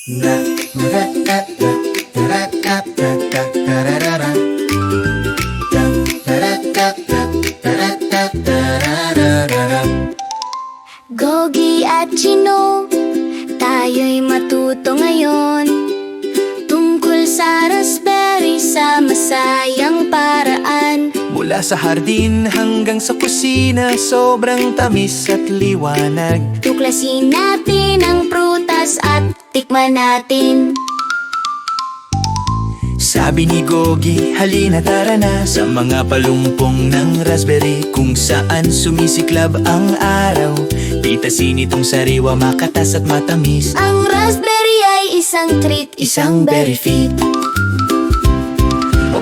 Gogi at Chino, tayo'y matuto ngayon Mula sa hardin hanggang sa kusina Sobrang tamis at liwanag. Tuklasin natin ang prutas at tikman natin. Sabi ni Gogi, halina tara na Sa mga palumpong ng raspberry. Kung saan sumisiklab ang araw Pitasin itong sariwa, makatas at matamis. Ang raspberry ay isang treat, Isang berry fit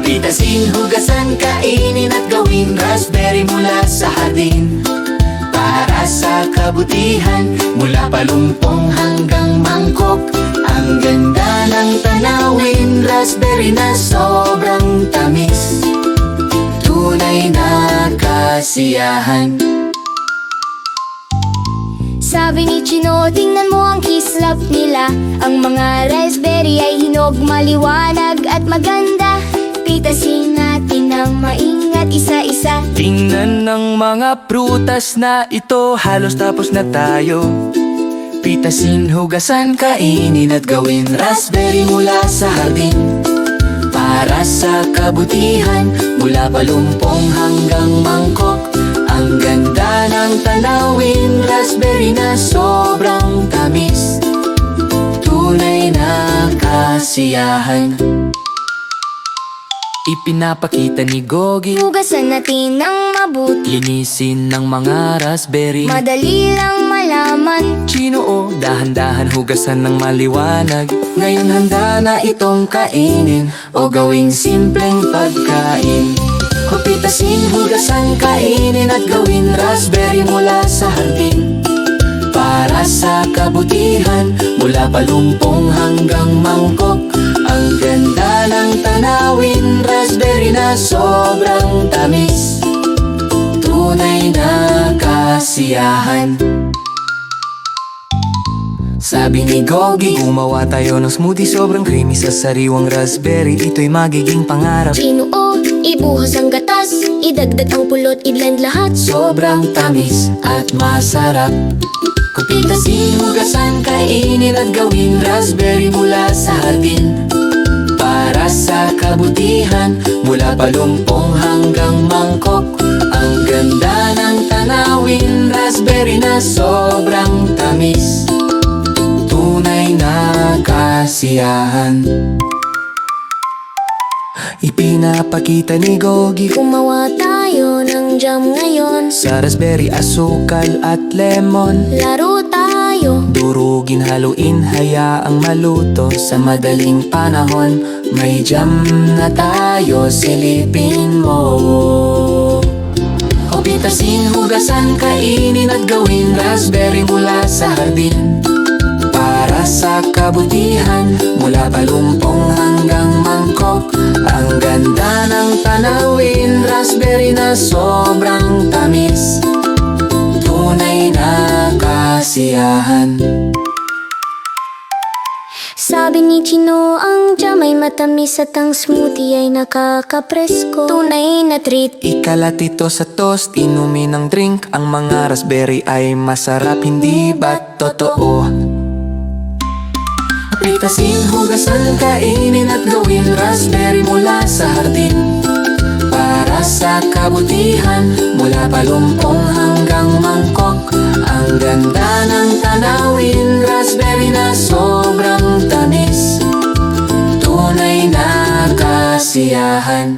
pitasin, hugasan, kainin at gawin Raspberry mula sa hardin. Para sa kabutihan Mula palumpong hanggang mangkok Ang ganda ng tanawin Raspberry na sobrang tamis. Tunay na kasiyahan. Sabi ni Chino, tingnan mo ang kislap nila. Ang mga raspberry ay hinog, maliwanag at maganda Pitasin natin ng maingat isa-isa Tingnan ng mga prutas na ito Halos tapos na tayo. Pitasin, hugasan, kainin at gawin Raspberry mula sa hardin Para sa kabutihan Mula palumpong hanggang mangkok Ang ganda ng tanawin Raspberry na sobrang tamis. Tunay na kasiyahan Ipinapakita ni Gogi. Hugasan natin ng mabuti. Linisin ng mga raspberry. Madali lang malaman. Chino o dahan-dahan hugasan ng maliwanag. Ngayon handa na itong kainin. O gawing simpleng pagkain. Kupitasin, hugasan, kainin at gawin Raspberry mula sa hardin Para sa kabutihan Mula palumpong hanggang mangkok. Ang ganda ng tanawin Na sobrang tamis. Tunay na kasiyahan. Sabi ni Gogi, gumawa tayo ng smoothie sobrang creamy sa sariwang raspberry. Ito'y magiging pangarap. Chino o, ibuhos ang gatas Idagdag ang pulot, idland lahat. Sobrang tamis at masarap. Kupitasin, hugasan, kainin at gawin Raspberry mula sa Para sa kabutihan Mula palumpong hanggang mangkok. Ang ganda ng tanawin Raspberry na sobrang tamis. Tunay na kasiyahan. Ipinapakita ni Gogi Gumawa tayo ng jam ngayon. Sa raspberry, asukal at lemon. Laro tayo. Durugin, haluin, hayaang maluto Sa madaling panahon May jam na tayo, silipin mo. O pitasin, hugasan, kainin at gawin Raspberry mula sa hardin. Para sa kabutihan Mula palumpong hanggang mangkok. Ang ganda ng tanawin Raspberry na sobrang tamis. Tunay na kasiyahan Sabi ni Chino, ang jam ay matamis at ang smoothie ay nakakapresko. Tunay na treat. Ikalat ito sa toast, inumin ng drink. Ang mga raspberry ay masarap, hindi ba totoo? Pitasin, hugasan, kainin at gawin Raspberry mula sa hardin. Para sa kabutihan Mula palumpong hanggang mangkok. Ang ganda ng tanawin Raspberry na sobrang tamis Tunay na kasiyahan